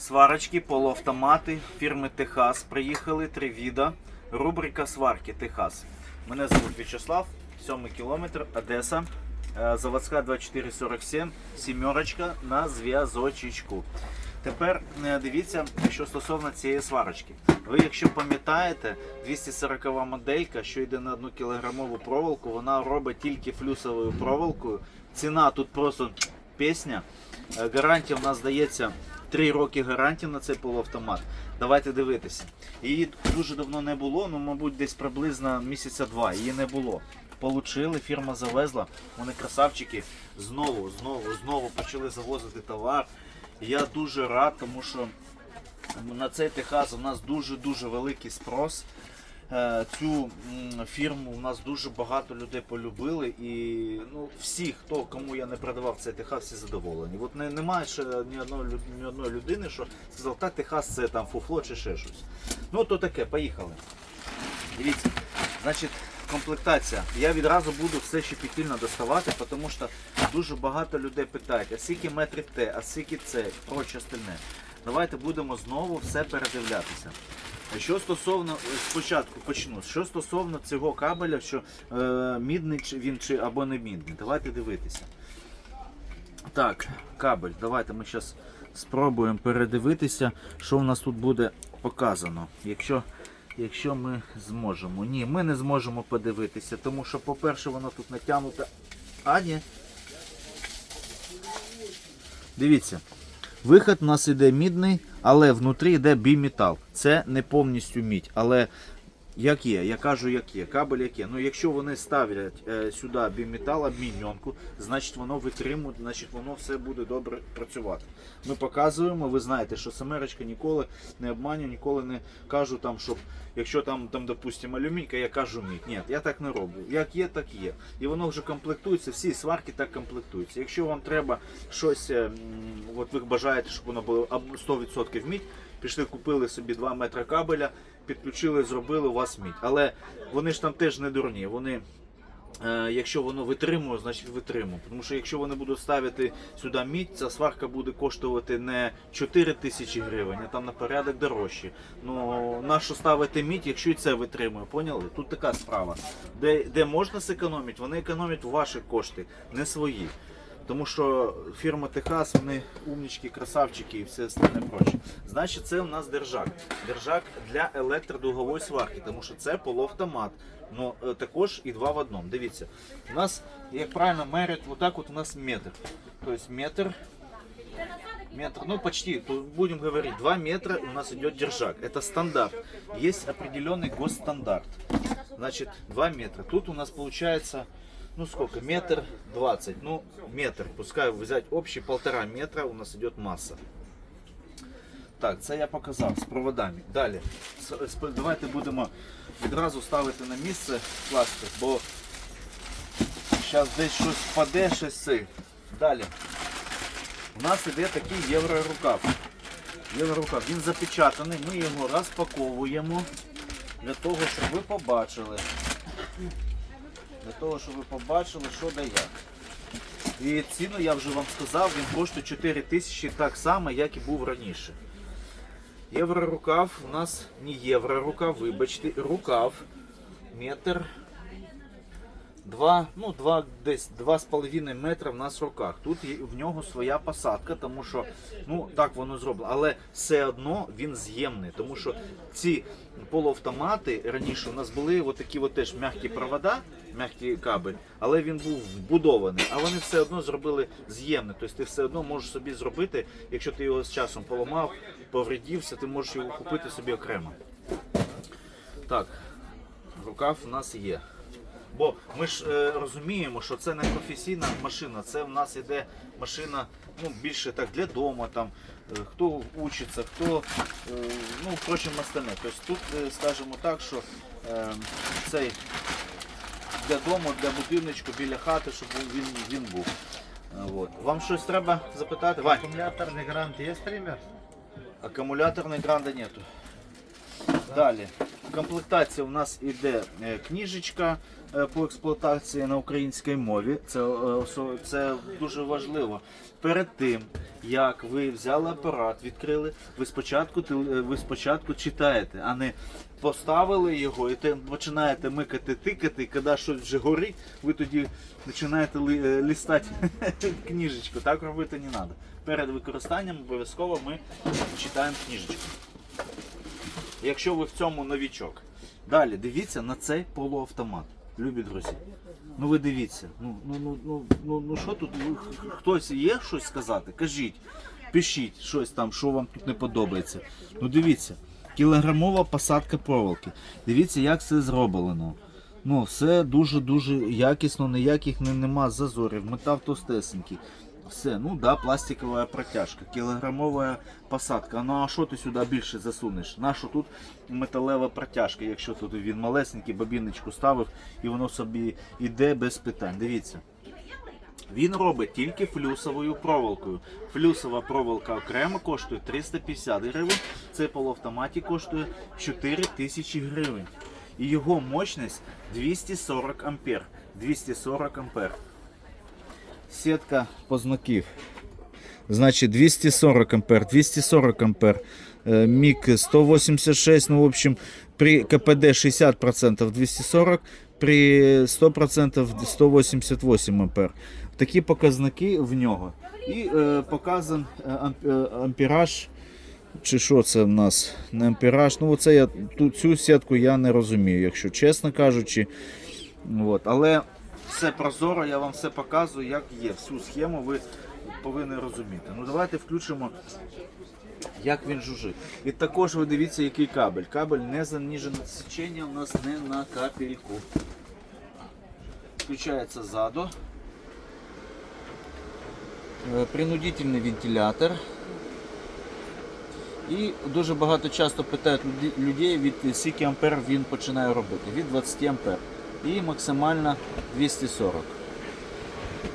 Сварочки, полуавтомати фірми Техас. Приїхали три віда. Рубрика сварки Техас. Мене звуть В'ячеслав, 7 кілометр, Одеса. Е, Заводська 2447, сімерочка на зв'язочечку. Тепер е, дивіться, що стосовно цієї сварочки. Ви, якщо пам'ятаєте, 240 моделька, що йде на 1 кілограмову проволоку, вона робить тільки флюсовою проволокою. Ціна тут просто пісня. Е, Гарантія в нас здається 3 роки гарантії на цей полуавтомат. Давайте дивитися. Її дуже давно не було, ну, мабуть, десь приблизно місяця два. Її не було. Получили, фірма завезла. Вони красавчики знову, знову, знову почали завозити товар. Я дуже рад, тому що на цей Техас у нас дуже-дуже великий спрос. Е, Цю фірму у нас дуже багато людей полюбили, і ну, всі, хто кому я не продавав цей Техас, всі задоволені. От не, немає ще ні одної, ні одної людини, що сказав, так Техас це там фуфло чи ще щось. Ну то таке, поїхали. Дивіться, значить, комплектація. Я відразу буду все щепетільно доставати, тому що дуже багато людей питають, а скільки метрів те, а скільки це, проче остальне. Давайте будемо знову все передивлятися. Що стосовно, спочатку почну, що стосовно цього кабеля, що е, мідний він чи або не мідний, давайте дивитися. Так, кабель, давайте ми зараз спробуємо передивитися, що в нас тут буде показано. Якщо, якщо ми зможемо. Ні, ми не зможемо подивитися, тому що, по-перше, воно тут натягнуте. А, ні. Дивіться. Виход у нас іде мідний, але внутрі йде бімітал. Це не повністю мідь, але як є, я кажу, як є, кабель як є. Ну, якщо вони ставлять е, сюди біметал, обміньонку, значить воно витримує, значить воно все буде добре працювати. Ми показуємо, ви знаєте, що семерочка ніколи не обманює, ніколи не кажу там, щоб якщо там, там допустимо, алюмінька, я кажу мідь. Ні, я так не роблю. Як є, так є. І воно вже комплектується, всі сварки так комплектуються. Якщо вам треба щось, е, от ви бажаєте, щоб воно було або 100% мідь, пішли, купили собі 2 метри кабеля, підключили, зробили у вас мідь. Але вони ж там теж не дурні. Вони, е, якщо воно витримує, значить витримує. Тому що якщо вони будуть ставити сюди мідь, ця сварка буде коштувати не 4 тисячі гривень, а там на порядок дорожче. Ну, на що ставити мідь, якщо і це витримує, поняли? Тут така справа. Де, де можна зекономити, вони економлять ваші кошти, не свої. Тому що фірма Техас, вони умнічки, красавчики і все остальне проче. Значить, це у нас держак. Держак для електродугової сварки, тому що це полуавтомат. Ну е, також і два в одному. Дивіться, у нас, як правильно мерять, отак от у нас метр. Тобто метр, метр, ну почти, будем говорить, 2 метра у нас идет держак. Это стандарт. Есть определенный госстандарт. Значит, 2 метра. Тут у нас получается ну сколько, метр двадцать, ну метр, пускай взять общий полтора метра, у нас идет масса. Так, це я показав з проводами. Далі. Давайте будемо відразу ставити на місце пластик, бо зараз десь щось впаде, щось це. Далі. У нас іде такий єврорукав. Єврорукав. Він запечатаний, ми його розпаковуємо для того, щоб ви побачили. Для того, щоб ви побачили, що дає. І ціну я вже вам сказав, він коштує 4 тисячі так само, як і був раніше. Єврорукав у нас не єврорукав, вибачте, рукав метр. Два, ну, два, десь 2,5 метра в нас в руках. Тут є, в нього своя посадка, тому що ну, так воно зроблено. Але все одно він з'ємний, тому що ці полуавтомати раніше у нас були такі от теж м'які провода, м'який кабель, але він був вбудований, а вони все одно зробили з'ємний. Тобто ти все одно можеш собі зробити, якщо ти його з часом поламав, повредився, ти можеш його купити собі окремо. Так, рукав у нас є. Бо ми ж е, розуміємо, що це не професійна машина, це в нас іде машина ну, більше так для дому, там, е, хто учиться, хто е, ну, впрочем, остальне. Тобто тут е, скажімо так, що е, цей для дому, для будиночку, біля хати, щоб він, він був. Е, от. Вам щось треба запитати? Вань, Аккумуляторный грант есть пример? акумуляторної гранда нету. Далі. В комплектації у нас іде е, книжечка е, по експлуатації на українській мові. Це, е, це дуже важливо. Перед тим, як ви взяли апарат, відкрили, ви спочатку, ви спочатку читаєте, а не поставили його і те починаєте микати, тикати, і коли щось вже горить, ви тоді починаєте лістати книжечку. Так робити не треба. Перед використанням обов'язково ми читаємо книжечку якщо ви в цьому новічок. Далі дивіться на цей полуавтомат. Любі друзі. Ну ви дивіться. Ну, ну, ну, ну, ну, ну що тут? Хтось є щось сказати? Кажіть, пишіть щось там, що вам тут не подобається. Ну дивіться, кілограмова посадка проволоки. Дивіться, як це зроблено. Ну, все дуже-дуже якісно, ніяких не, нема зазорів, метал товстесенький. Все, ну да, пластикова протяжка, кілограмова посадка. Ну а що ти сюди більше засунеш? Нащо тут металева протяжка, якщо тут він малесенький, бабіночку ставив і воно собі йде без питань. Дивіться. Він робить тільки флюсовою проволокою. Флюсова проволока окремо коштує 350 гривень. Цей полуавтоматі коштує 4000 гривень. І його мощність 240 ампер. 240 ампер. Сітка познаків. Значить 240 ампер, 240 ампер. Е, Мік 186, ну в общем, при КПД 60% 240, при 100% 188 ампер. Такі показники в нього. І е, показан е, амп- е. Чи що це в нас? Не ампераж. Ну, оце я ту, цю сітку я не розумію, якщо чесно кажучи. От. Але все прозоро, я вам все показую, як є. Всю схему ви повинні розуміти. Ну давайте включимо, як він жужить. І також ви дивіться, який кабель. Кабель не занижене сечення у нас не на капельку. Включається ззаду. Е, Принудительний вентилятор. І дуже багато часто питають людей, від скільки ампер він починає робити. Від 20 ампер І максимально 240.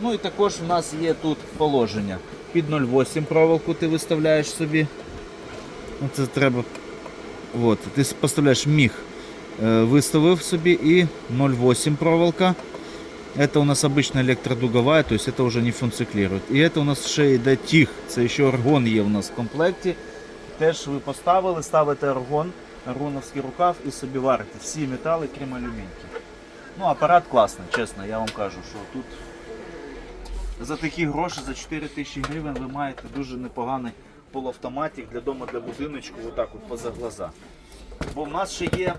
Ну і також у нас є тут положення. Під 0,8 проволоку ти виставляєш собі. Ну, Це треба. От, ти с- поставляєш міг. Е, Виставив собі і 0,8 проволока. Это у нас обычно электродуговая, то есть это уже не функциклирует. И это у нас ще йде тіг. Це ще аргон є у нас в комплекті. Теж ви поставили, ставите аргон, аргоновський рукав і собі варите. Всі метали, крім алюмінки. Ну, апарат класний, чесно, я вам кажу, що тут за такі гроші, за 4 тисячі гривень, ви маєте дуже непоганий полуавтоматик для дому, для будиночку, отак от поза глаза. Бо в нас ще є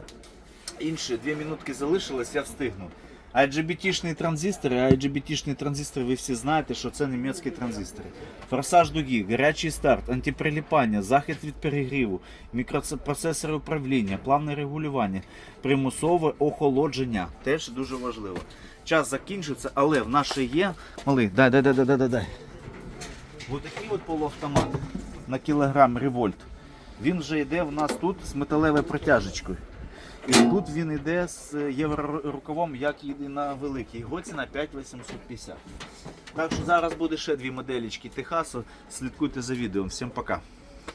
інші, дві минутки залишилось, я встигну. IGBT-шні транзистори, а IGBT-шні транзистори ви всі знаєте, що це німецькі транзистори. Форсаж дуги, гарячий старт, антиприліпання, захист від перегріву, мікропроцесори управління, плавне регулювання, примусове охолодження. Теж дуже важливо. Час закінчується, але в нас ще є. Малий, дай, дай, дай, дай, дай, дай. Ось от полуавтомат на кілограм револьт. Він вже йде в нас тут з металевою протяжечкою. Тут він йде з єврорукавом, як і на великій. Його ціна 5850. Так що зараз буде ще дві моделічки Техасу. Слідкуйте за відео. Всім пока.